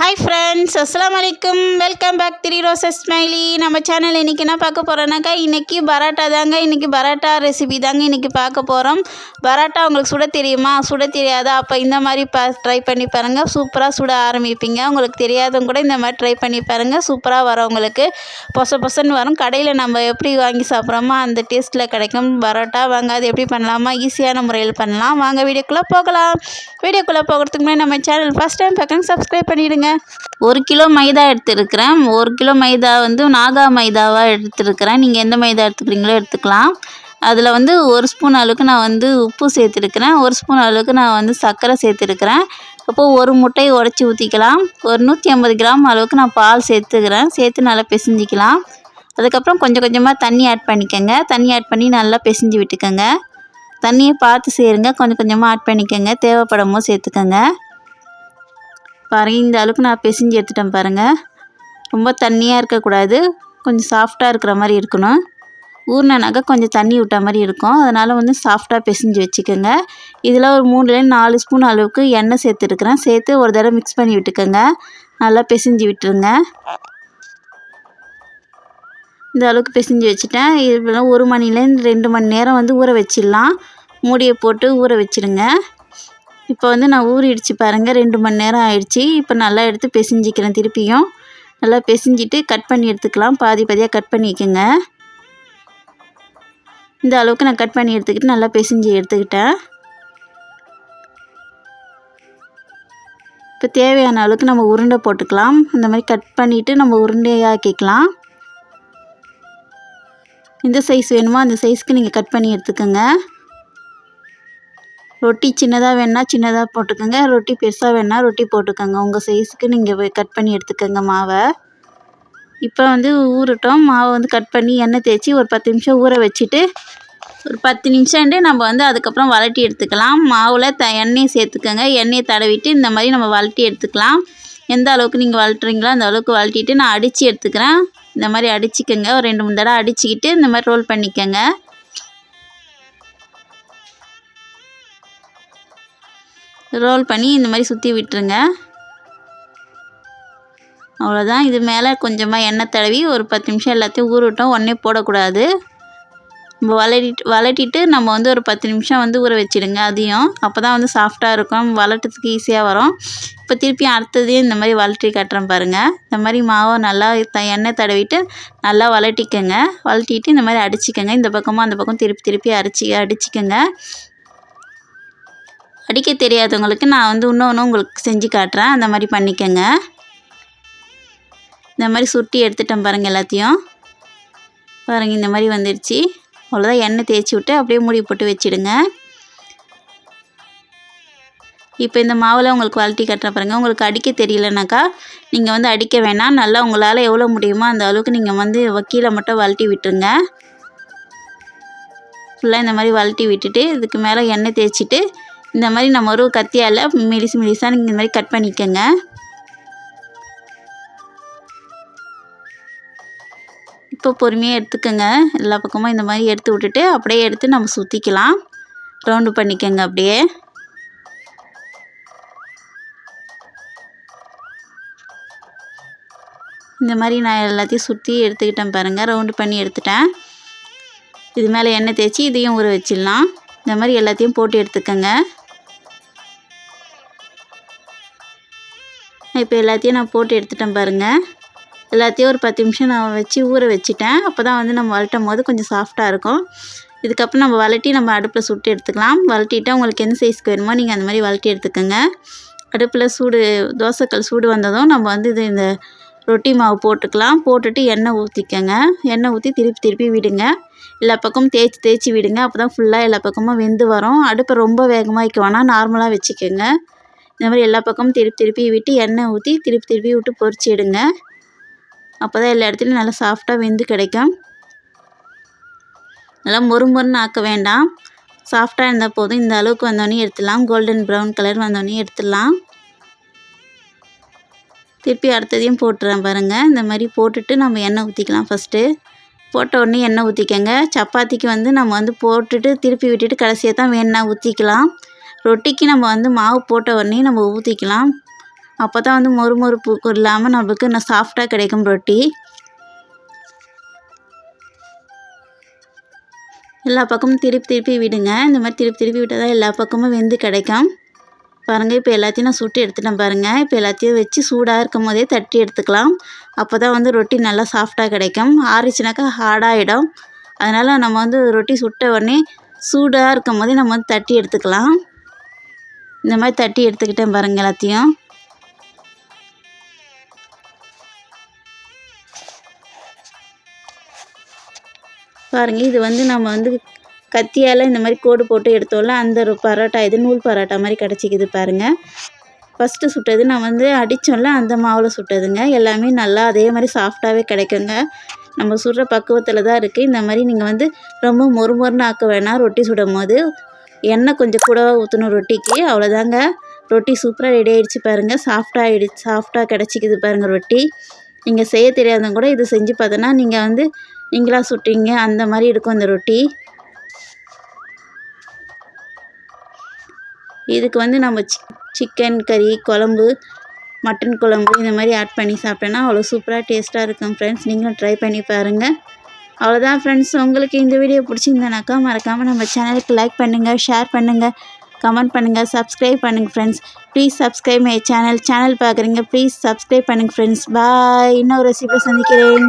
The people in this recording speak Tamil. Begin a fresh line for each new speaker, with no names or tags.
ஹாய் ஃப்ரெண்ட்ஸ் அஸ்லாம் அலைக்கும் welcome back three roses smiley நம்ம சேனல் இன்றைக்கி என்ன பார்க்க போகிறோன்னாக்கா இன்றைக்கி பரோட்டா தாங்க இன்றைக்கி பரோட்டா ரெசிபி தாங்க இன்றைக்கி பார்க்க போகிறோம் பரோட்டா உங்களுக்கு சுட தெரியுமா? சுட தெரியாதா? அப்போ இந்த மாதிரி பா ட்ரை பண்ணி பாருங்கள் சூப்பராக சுட ஆரம்பிப்பீங்க. உங்களுக்கு தெரியாதவங்க கூட இந்த மாதிரி ட்ரை பண்ணி பாருங்கள் சூப்பராக வரும் உங்களுக்கு. பொச பொசன்னு வரும். கடையில் நம்ம எப்படி வாங்கி சாப்பிட்றோமோ அந்த டேஸ்ட்டில் கிடைக்கும். பரோட்டா வாங்க அது எப்படி பண்ணலாமா? ஈஸியான முறையில் பண்ணலாம். வாங்க வீடியோக்குள்ளே போகலாம். வீடியோக்குள்ளே போகிறதுக்கு முன்னாடி நம்ம சேனல் ஃபஸ்ட் டைம் பார்க்குறேன் சப்ஸ்கிரைப் பண்ணிவிடுங்க ஒரு கிலோ மைதா எடுத்துருக்கிறேன். ஒரு கிலோ மைதா வந்து நாகா மைதாவாக எடுத்துருக்கிறேன். நீங்கள் எந்த மைதா எடுத்துக்கிறீங்களோ எடுத்துக்கலாம். அதில் வந்து ஒரு ஸ்பூன் அளவுக்கு நான் வந்து உப்பு சேர்த்துருக்கிறேன். ஒரு ஸ்பூன் அளவுக்கு நான் வந்து சர்க்கரை சேர்த்துருக்கிறேன். அப்போது ஒரு முட்டையை உடச்சி ஊற்றிக்கலாம் ஒரு நூற்றி ஐம்பது கிராம் அளவுக்கு நான் பால் சேர்த்துக்கிறேன். சேர்த்து நல்லா பிசைஞ்சிக்கலாம். அதுக்கப்புறம் கொஞ்சம் கொஞ்சமாக தண்ணி ஆட் பண்ணிக்கோங்க. தண்ணி ஆட் பண்ணி நல்லா பிசைஞ்சு விட்டுக்கோங்க. தண்ணியை பார்த்து சேருங்க கொஞ்சம் கொஞ்சமாக ஆட் பண்ணிக்கோங்க. தேவைப்படும் போது சேர்த்துக்கோங்க. பாருங்கள் இந்த அளவுக்கு நான் பிசைஞ்சு எடுத்துட்டேன் பாருங்கள் ரொம்ப தண்ணியாக இருக்கக்கூடாது. கொஞ்சம் சாஃப்டாக இருக்கிற மாதிரி இருக்கணும். ஊறினாக்கா கொஞ்சம் தண்ணி விட்ட மாதிரி இருக்கும். அதனால் வந்து சாஃப்டாக பிசைஞ்சு வச்சுக்கோங்க. இதில் ஒரு மூணுலேருந்து நாலு ஸ்பூன் அளவுக்கு எண்ணெய் சேர்த்துருக்குறேன் சேர்த்து ஒரு தடவை மிக்ஸ் பண்ணி விட்டுக்கோங்க. நல்லா பிசைஞ்சு விட்டுருங்க. இந்த அளவுக்கு பிசைஞ்சு வச்சுட்டேன். இது ஒரு மணிலேருந்து ரெண்டு மணி நேரம் வந்து ஊற வச்சிடலாம். மூடியை போட்டு ஊற வச்சிடுங்க இப்போ வந்து நான் ஊறிடுச்சு பாருங்கள் ரெண்டு மணி நேரம் ஆயிடுச்சு. இப்போ நல்லா எடுத்து பிசைஞ்சிக்கிறேன் திருப்பியும். நல்லா பிசைஞ்சிட்டு கட் பண்ணி எடுத்துக்கலாம். பாதி பாதியாக கட் பண்ணிக்கோங்க இந்த அளவுக்கு நான் கட் பண்ணி எடுத்துக்கிட்டு நல்லா பிசைஞ்சு எடுத்துக்கிட்டேன். இப்போ தேவையான அளவுக்கு நம்ம உருண்டை போட்டுக்கலாம். இந்த மாதிரி கட் பண்ணிவிட்டு நம்ம உருண்டையாக்கிக்கலாம். எந்த சைஸ் வேணுமோ? அந்த சைஸ்க்கு நீங்கள் கட் பண்ணி எடுத்துக்கோங்க. ரொட்டி சின்னதாக வேணால் சின்னதாக போட்டுக்கோங்க. ரொட்டி பெருசாக வேணால் ரொட்டி போட்டுக்கோங்க. உங்கள் சைஸுக்கு நீங்கள் கட் பண்ணி எடுத்துக்கோங்க மாவை. இப்போ வந்து ஊறட்டும். மாவை வந்து கட் பண்ணி எண்ணெய் தேய்ச்சி ஒரு பத்து நிமிஷம் ஊற வச்சுட்டு ஒரு பத்து நிமிஷம்ட்டு நம்ம வந்து அதுக்கப்புறம் வளட்டி எடுத்துக்கலாம். மாவில் த எண்ணெயை சேர்த்துக்கோங்க. எண்ணெயை தடவிட்டு இந்த மாதிரி நம்ம வளட்டி எடுத்துக்கலாம். எந்த அளவுக்கு நீங்கள் வளட்டுறீங்களோ அந்த அளவுக்கு வளட்டிட்டு நான் அடித்து எடுத்துக்கிறேன். இந்த மாதிரி அடிச்சிக்கோங்க. ஒரு ரெண்டு மூணு தடவை அடிச்சுக்கிட்டு இந்த மாதிரி ரோல் பண்ணிக்கோங்க. ரோல் பண்ணி இந்த மாதிரி சுற்றி விட்டுருங்க. அவ்வளோதான் இது மேலே கொஞ்சமாக எண்ணெய் தடவி ஒரு பத்து நிமிஷம் எல்லாத்தையும் ஊறட்டும் உடனே போடக்கூடாது. நம்ம வளட்டிட்டு வளட்டிட்டு நம்ம வந்து ஒரு பத்து நிமிஷம் வந்து ஊற வச்சிடுங்க அதையும். அப்போ தான் வந்து சாஃப்டாக இருக்கும். வளட்டுறதுக்கு ஈஸியாக வரும். இப்போ திருப்பி அடுத்ததையும் இந்த மாதிரி வளட்டி கட்டுறேன் பாருங்கள் இந்த மாதிரி மாவை நல்லா த எண்ணெய் தடவிட்டு நல்லா வளட்டிக்கோங்க. வளட்டிட்டு இந்த மாதிரி அடிச்சிக்கோங்க. இந்த பக்கமும் அந்த பக்கம் திருப்பி திருப்பி அரிச்சி அடிச்சிக்கோங்க. அடிக்க தெரியாதவங்களுக்கு நான் வந்து இன்னொன்று உங்களுக்கு செஞ்சு காட்டுறேன். அந்த மாதிரி பண்ணிக்கோங்க. இந்த மாதிரி சுட்டி எடுத்துட்டேன் பாருங்கள் எல்லாத்தையும். பாருங்கள் இந்த மாதிரி வந்துடுச்சு அவ்வளோதான் எண்ணெய் தேய்ச்சி விட்டு அப்படியே மூடி போட்டு வச்சிடுங்க. இப்போ இந்த மாவில் உங்களுக்கு குவாலிட்டி கட்டுற பாருங்கள் உங்களுக்கு அடிக்க தெரியலனாக்கா நீங்கள் வந்து அடிக்க வேணாம். நல்லா உங்களால் எவ்வளோ முடியுமோ அந்த அளவுக்கு நீங்கள் வந்து கீழே மட்டும் வளட்டி விட்டுருங்க. ஃபுல்லாக இந்த மாதிரி வளட்டி விட்டுட்டு இதுக்கு மேலே எண்ணெய் தேய்ச்சிட்டு இந்த மாதிரி நம்ம ஒரு கத்தியால் மெலிசு மெலிசாக நீங்கள் இந்த மாதிரி கட் பண்ணிக்கோங்க. இப்போ பொறுமையாக எடுத்துக்கோங்க. எல்லா பக்கமும் இந்த மாதிரி எடுத்து விட்டுட்டு அப்படியே எடுத்து நம்ம சுற்றிக்கலாம் ரவுண்டு பண்ணிக்கோங்க அப்படியே. இந்த மாதிரி நான் எல்லாத்தையும் சுற்றி எடுத்துக்கிட்டேன் பாருங்கள் ரவுண்டு பண்ணி எடுத்துட்டேன். இது மேலே எண்ணெய் தேய்ச்சி இதையும் ஊற வச்சிடலாம். இந்த மாதிரி எல்லாத்தையும் போட்டு எடுத்துக்கோங்க. இப்போ எல்லாத்தையும் நான் போட்டு எடுத்துட்டேன் பாருங்கள் எல்லாத்தையும் ஒரு பத்து நிமிஷம் நான் வச்சு ஊற வச்சுட்டேன். அப்போ தான் வந்து நம்ம வளட்டும் போது கொஞ்சம் சாஃப்டாக இருக்கும். இதுக்கப்புறம் நம்ம வளட்டி நம்ம அடுப்பில் சுட்டு எடுத்துக்கலாம். வளட்டிட்டு உங்களுக்கு எந்த சைஸ்க்கு வேணுமோ நீங்கள் அந்த மாதிரி வளட்டி எடுத்துக்கோங்க. அடுப்பில் சூடு தோசைக்கல் சூடு வந்ததும் நம்ம வந்து இது இந்த ரொட்டி மாவு போட்டுக்கலாம். போட்டுட்டு எண்ணெய் ஊற்றிக்கங்க எண்ணெய் ஊற்றி திருப்பி திருப்பி விடுங்க. எல்லா பக்கமும் தேய்ச்சி தேய்ச்சி விடுங்க. அப்போ தான் ஃபுல்லாக எல்லா பக்கமும் வெந்து வரும். அடுப்பை ரொம்ப வேகமாக வைக்க வேணாம். நார்மலாக வச்சுக்கோங்க. இந்த மாதிரி எல்லா பக்கமும் திருப்பி திருப்பி விட்டு எண்ணெய் ஊற்றி திருப்பி திருப்பி விட்டு பொரிச்சு எடுங்க. அப்போ தான் எல்லா இடத்துலையும் நல்லா சாஃப்டாக வெந்து கிடைக்கும். நல்லா மொறு மொறுன்னு ஆக்க வேண்டாம். சாஃப்டாக இருந்தால் போதும். இந்த அளவுக்கு வந்தோடனே எடுத்துடலாம். கோல்டன் ப்ரௌன் கலர் வந்தோடனே எடுத்துடலாம். திருப்பி அடுத்ததையும் போட்டுறேன் பாருங்கள் இந்த மாதிரி போட்டுட்டு நம்ம எண்ணெய் ஊற்றிக்கலாம் ஃபஸ்ட்டு போட்ட உடனே எண்ணெய் ஊற்றிக்கங்க சப்பாத்திக்கு வந்து நம்ம வந்து போட்டுட்டு திருப்பி விட்டுட்டு கடைசியாக தான் வேணுன்னா ஊற்றிக்கலாம் ரொட்டிக்கு நம்ம வந்து மாவு போட்ட உடனே நம்ம ஊற்றிக்கலாம் அப்போ தான் வந்து மொறு இல்லாமல் நம்மளுக்கு இன்னும் சாஃப்டாக கிடைக்கும் ரொட்டி. எல்லா பக்கமும் திருப்பி திருப்பி விடுங்க. இந்த மாதிரி திருப்பி திருப்பி விட்டால் தான் எல்லா பக்கமும் வெந்து கிடைக்கும். பாருங்கள் இப்போ எல்லாத்தையும் நான் சுட்டு எடுத்துட்டேன் பாருங்கள் இப்போ எல்லாத்தையும் வச்சு சூடாக இருக்கும் போதே தட்டி எடுத்துக்கலாம். அப்போ தான் வந்து ரொட்டி நல்லா சாஃப்டாக கிடைக்கும். ஆறிச்சுனாக்கா ஹார்டாகிடும் அதனால் நம்ம வந்து ரொட்டி சுட்ட உடனே சூடாக இருக்கும் போதே நம்ம வந்து தட்டி எடுத்துக்கலாம். இந்த மாதிரி தட்டி எடுத்துக்கிட்டேன் பாருங்கள் எல்லாத்தையும். பாருங்கள் இது வந்து நம்ம வந்து கத்தியால் இந்த மாதிரி கோடு போட்டு எடுத்தோம்ல அந்த ஒரு பரோட்டா இது நூல் பரோட்டா மாதிரி கிடச்சிக்குது பாருங்கள் ஃபஸ்ட்டு சுட்டது நான் வந்து அடித்தோம்ல அந்த மாவில் சுட்டதுங்க. எல்லாமே நல்லா அதே மாதிரி சாஃப்டாகவே கிடைக்குங்க. நம்ம சுடுற பக்குவத்தில் தான் இருக்குது இந்த மாதிரி நீங்கள் வந்து ரொம்ப மொறு மொறுன்னு ஆக்க வேணாம் ரொட்டி சுடும் போது எண்ணெய் கொஞ்சம் கூட ஊற்றணும் ரொட்டிக்கு. அவ்வளோதாங்க. ரொட்டி சூப்பராக ரெடி ஆகிடுச்சு பாருங்கள் சாஃப்டாக ஆகிடுச்சு சாஃப்டாக கிடச்சிக்குது பாருங்கள் ரொட்டி. நீங்கள் செய்ய தெரியாதவங்க கூட இது செஞ்சு பார்த்தோன்னா நீங்கள் வந்து நீங்களாக சுட்டீங்க அந்த மாதிரி இருக்கும் அந்த ரொட்டி. இதுக்கு வந்து நம்ம சிக் சிக்கன் கறி குழம்பு மட்டன் குழம்பு இந்த மாதிரி ஆட் பண்ணி சாப்பிட்டோன்னா அவ்வளோ சூப்பராக டேஸ்ட்டாக இருக்கும் ஃப்ரெண்ட்ஸ் நீங்களும் ட்ரை பண்ணி பாருங்கள் அவ்வளோதான் ஃப்ரெண்ட்ஸ் உங்களுக்கு இந்த வீடியோ பிடிச்சிருந்தனாக்கா மறக்காமல் நம்ம சேனலுக்கு லைக் பண்ணுங்கள் ஷேர் பண்ணுங்கள் கமெண்ட் பண்ணுங்கள் சப்ஸ்கிரைப் பண்ணுங்கள் friends please subscribe my channel channel பார்க்குறீங்க ப்ளீஸ் சப்ஸ்கிரைப் பண்ணுங்கள் ஃப்ரெண்ட்ஸ் பாய் இன்னொரு ரெசிபியை சந்திக்கிறேன்.